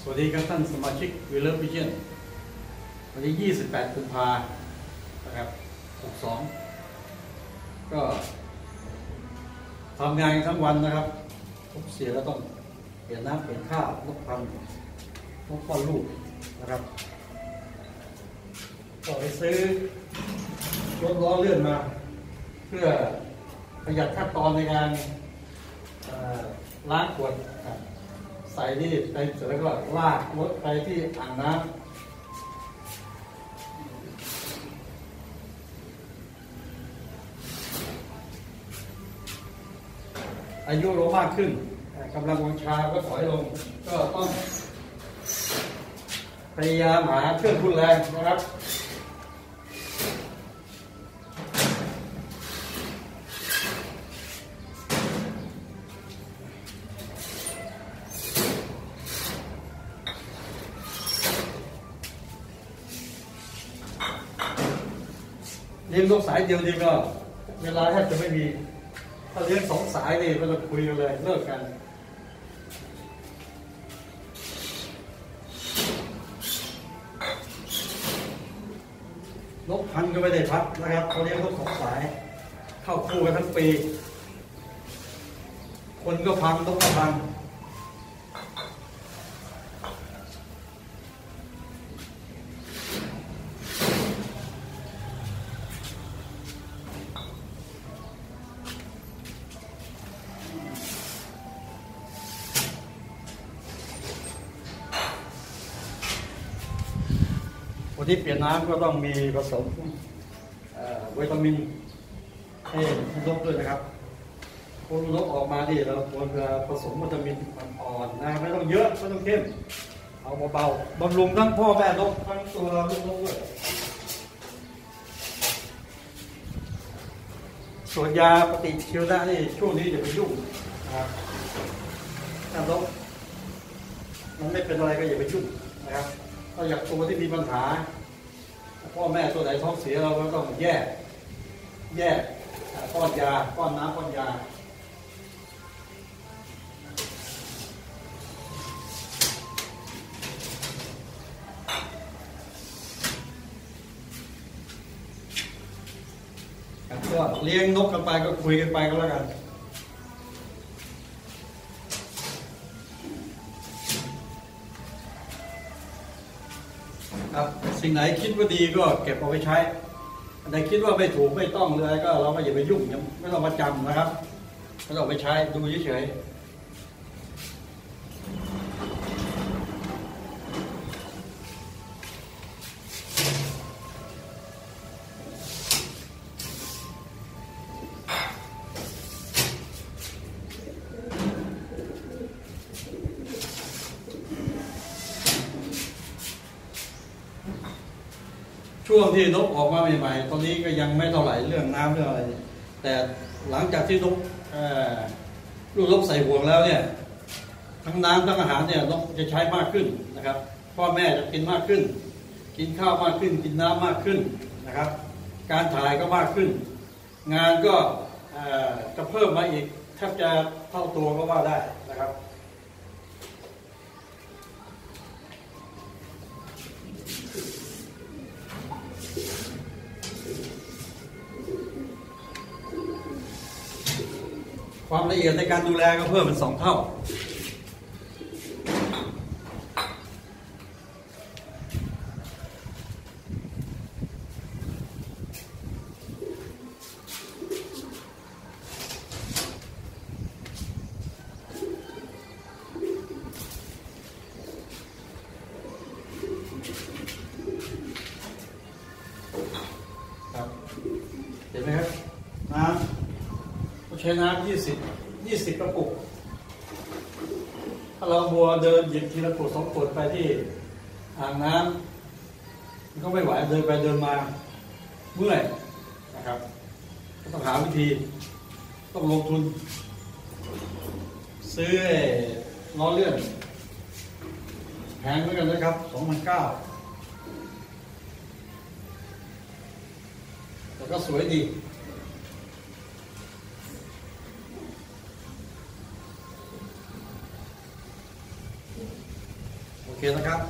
สวัสดีครับท่านสมาชิกวิลเลอร์พิเชนวันที่ 28กุมภานะครับ 62 ก็ทำงานทั้งวันนะครับทุกเสียแล้วต้องเปลี่ยนน้ำเปลี่ยนข้าวลดพันลดป้อนลูกนะครับ ก็ไปซื้อรถล้อเลื่อนมา เพื่อประหยัดขั้นตอนในการล้างขวดครับ ส่นี่ไปเสร็จแล้วก็ลากรถไปที่อ่างน้ำอายุเรามากขึ้นกำลังวังชาก็ถอยลง ก็ต้องพยายามหาเครื่องทุนแรงนะครับ เลี้ยงนกสายเดียวนี่ก็ เวลาแทบจะไม่มี ถ้าเลี้ยงสองสายนี่ก็จะคุยกันเลยเลิกกันนกพันก็ไม่ได้พักนะครับเขาเลี้ยงนกสองสาย เข้าคู่กันทั้งปี คนก็พังนกก็พัง ที่เปลี่ยนน้ำก็ต้องมีผสมวิตามินให้นกด้วยนะครับคนนกออกมาดิเราควรจะผสมวิตามินอ่อนๆนะครับไม่ต้องเยอะไม่ต้องเข้มเอาเบาๆบำรุงทั้งพ่อแม่นกทั้งตัวลูกนกด้วยส่วนยาปฏิชีวนะนี่ช่วงนี้อย่าไปยุ่งนะครับถ้านกมันไม่เป็นอะไรก็อย่าไปยุ่งนะครับถ้าอยากตัวที่มีปัญหา พ่อแม่ตัวไหนท้องเสียเราก็ต้องแยก แยกอ่าป้อนยาป้อนน้ำป้อนยาก็เลี้ยงนกกันไปก็คุยกันไปก็แล้วกัน ครับสิ่งไหนคิดว่าดีก็เก็บเอาไปใช้อันไหนคิดว่าไม่ถูกไม่ต้องเลยก็เราก็อย่าไปยุ่งไม่ต้องมาจำนะครับไม่ต้องเอาไปใช้ดูเฉยๆ ช่วงที่นกออกมาใหม่ๆตอนนี้ก็ยังไม่เท่าไหร่เรื่องน้ำเรื่องอะไร แต่หลังจากที่นกลูกนกใส่ห่วงแล้วเนี่ยทั้งน้ำทั้งอาหารเนี่ยนกจะใช้มากขึ้นนะครับ พ่อแม่จะกินมากขึ้น กินข้าวมากขึ้น กินน้ำมากขึ้นนะครับ การถ่ายก็มากขึ้น งานก็จะเพิ่มมาอีกแทบจะเท่าตัวก็ว่าได้นะครับ ความละเอียดในการดูแลก็เพิ่มเป็นสองเท่า ครับ เห็นไหมครับ น้ำเรา ใช้น้ำยี่สิบยี่สิบกระปุก ถ้าเราบัวเดินหยิบทีละขวดสองขวดไปที่อ่างน้ำมันก็ไม่ไหวเดินไปเดินมาเมื่อยนะครับก็ต้องหาวิธีต้องลงทุน ซื้อล้อเลื่อนแพงเหมือนกันนะครับสองพันเก้าแต่ก็สวยดี เคนะครับ